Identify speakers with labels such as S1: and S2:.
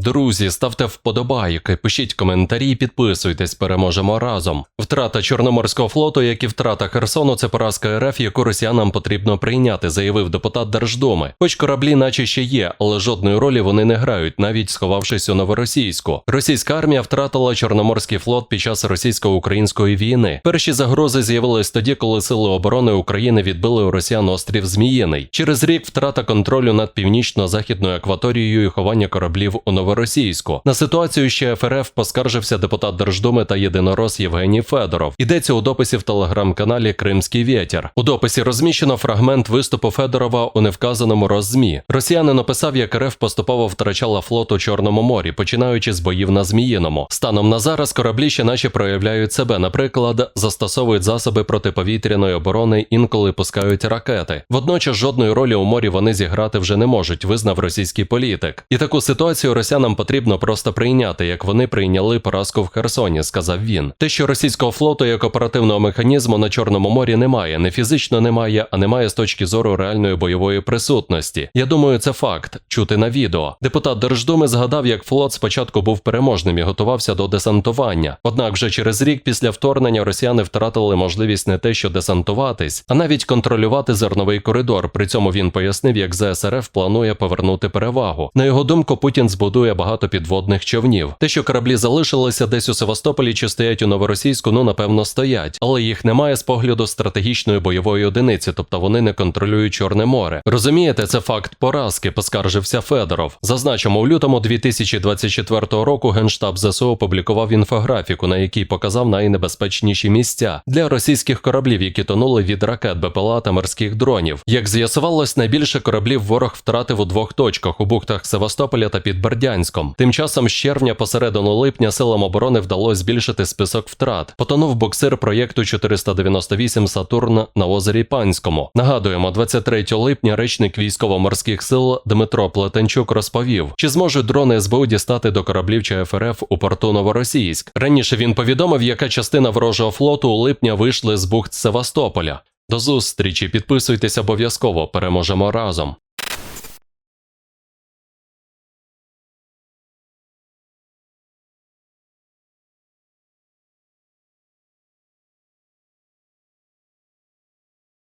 S1: Друзі, ставте вподобайки, пишіть коментарі, підписуйтесь, переможемо разом. Втрата Чорноморського флоту, як і втрата Херсону, це поразка РФ, яку росіянам потрібно прийняти, заявив депутат Держдуми. Хоч кораблі, наче ще є, але жодної ролі вони не грають, навіть сховавшись у новоросійську. Російська армія втратила Чорноморський флот під час російсько-української війни. Перші загрози з'явились тоді, коли сили оборони України відбили у росіян острів Зміїний. Через рік втрата контролю над північно-західною акваторією і ховання кораблів у новоросійську. На ситуацію ще ФРФ поскаржився депутат Держдуми та єдинорос Євгеній Федоров. Йдеться у дописі в телеграм-каналі Кримський Вєтір. У дописі розміщено фрагмент виступу Федорова у невказаному роззмі. Росіянин описав, як РФ поступово втрачала флот у Чорному морі, починаючи з боїв на Зміїному. Станом на зараз кораблі ще наче проявляють себе. Наприклад, застосовують засоби протиповітряної оборони, інколи пускають ракети. Водночас жодної ролі у морі вони зіграти вже не можуть, визнав російський політик. І таку ситуацію росіянам потрібно просто прийняти, як вони прийняли поразку в Херсоні, сказав він. Те, що російського флоту як оперативного механізму на Чорному морі немає, не фізично немає, а немає з точки зору реальної бойової присутності. Я думаю, це факт чути на відео. Депутат Держдуми згадав, як флот спочатку був переможним і готувався до десантування. Однак, вже через рік після вторгнення росіяни втратили можливість не те, що десантуватись, а навіть контролювати зерновий коридор. При цьому він пояснив, як ЗСРФ планує повернути перевагу. На його думку, Путін збудує багато підводних човнів. Те, що кораблі залишилися десь у Севастополі чи стоять у Новоросійську, ну напевно стоять, але їх немає з погляду стратегічної бойової одиниці, тобто вони не контролюють Чорне море. Розумієте, це факт поразки, поскаржився Федоров. Зазначимо, у лютому 2024 року Генштаб ЗСУ опублікував інфографіку, на якій показав найнебезпечніші місця для російських кораблів, які тонули від ракет БПЛА та морських дронів. Як з'ясувалось, найбільше кораблів ворог втратив у двох точках у бухтах Севастополя та під Бердянськом. Тим часом з червня посередину липня силам оборони вдалося збільшити список втрат. Потонув буксир проєкту 498 Сатурн на озері Панському. Нагадуємо, 23 липня речник військово-морських сил Дмитро Плетенчук розповів, чи зможуть дрони СБУ дістати до кораблів ЧФРФ у порту Новоросійськ. Раніше він повідомив, яка частина ворожого флоту у липня вийшли з бухт Севастополя. До зустрічі, підписуйтесь обов'язково, переможемо разом.